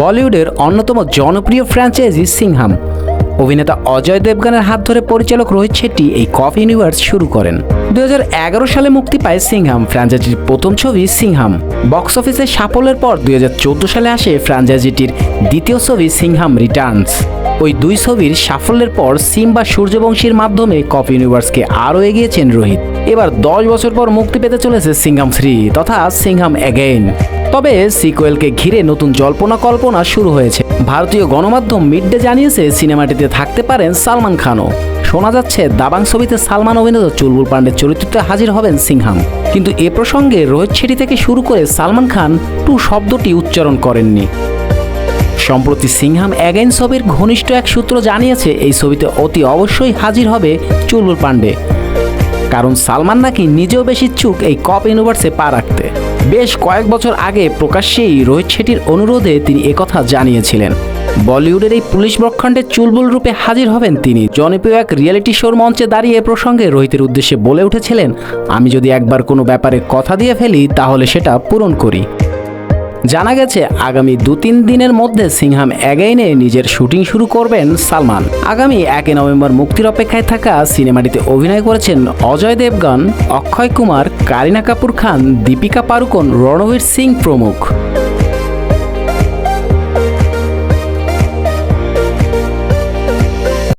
বলিউডের অন্যতম জনপ্রিয় ফ্র্যাঞ্চাইজি সিংহাম। অভিনেতা অজয় দেবগানের হাত ধরে পরিচালক রোহিত শেট্টি এই কফ ইউনিভার্স শুরু করেন। দুই হাজার এগারো সালে মুক্তি পায় সিংহাম, ফ্র্যাঞ্চাইজির প্রথম ছবি সিংহাম। বক্স অফিসে সাফল্যের পর দুই হাজার চোদ্দ সালে আসে ফ্র্যাঞ্চাইজিটির দ্বিতীয় ছবি সিংহাম রিটার্নস। ওই দুই ছবির সাফল্যের পর সিম্বা সূর্যবংশীর মাধ্যমে কফ ইউনিভার্সকে আরও এগিয়েছেন রোহিত। এবার দশ বছর পর মুক্তি পেতে চলেছে সিংহাম থ্রি তথা সিংহাম অ্যাগেইন তবে সিকুয়েলকে ঘিরে নতুন জল্পনা কল্পনা শুরু হয়েছে। ভারতীয় গণমাধ্যম মিড ডে জানিয়েছে সিনেমাটিতে থাকতে পারেন সালমান খানও। শোনা যাচ্ছে, দাবাং ছবিতে সালমান অভিনেতা চুলবুল পান্ডের চরিত্রতে হাজির হবেন সিংহাম। কিন্তু এ প্রসঙ্গে রোহিত শেঠি থেকে শুরু করে সালমান খান টু শব্দটি উচ্চারণ করেননি। সম্প্রতি সিংহাম অ্যাগেন ছবির ঘনিষ্ঠ এক সূত্র জানিয়েছে, এই ছবিতে অতি অবশ্যই হাজির হবে চুলবুল পাণ্ডে। কারণ সালমান নাকি নিজেও বেশ ইচ্ছুক এই কপ ইউনিভার্সে পা রাখতে। বেশ কয়েক বছর আগে প্রকাশ্যেই রোহিত শেঠির অনুরোধে তিনি একথা জানিয়েছিলেন। বলিউডের এই পুলিশ ব্রহ্মাণ্ডে চুলবুল রূপে হাজির হবেন তিনি। জনপ্রিয় এক রিয়েলিটি শোর মঞ্চে দাঁড়িয়ে প্রসঙ্গে রোহিতের উদ্দেশ্যে বলে উঠেছিলেন, আমি যদি একবার কোনো ব্যাপারে কথা দিয়ে ফেলি, তাহলে সেটা পূরণ করি। জানা গেছে, আগামী দু তিন দিনের মধ্যে সিংহাম অ্যাগাইনে নিজের শুটিং শুরু করবেন সালমান। আগামী একই নভেম্বর মুক্তির অপেক্ষায় থাকা সিনেমাটিতে অভিনয় করেছেন অজয় দেবগন, অক্ষয় কুমার, কারিনা কাপুর খান, দীপিকা পারুকন রণবীর সিং প্রমুখ।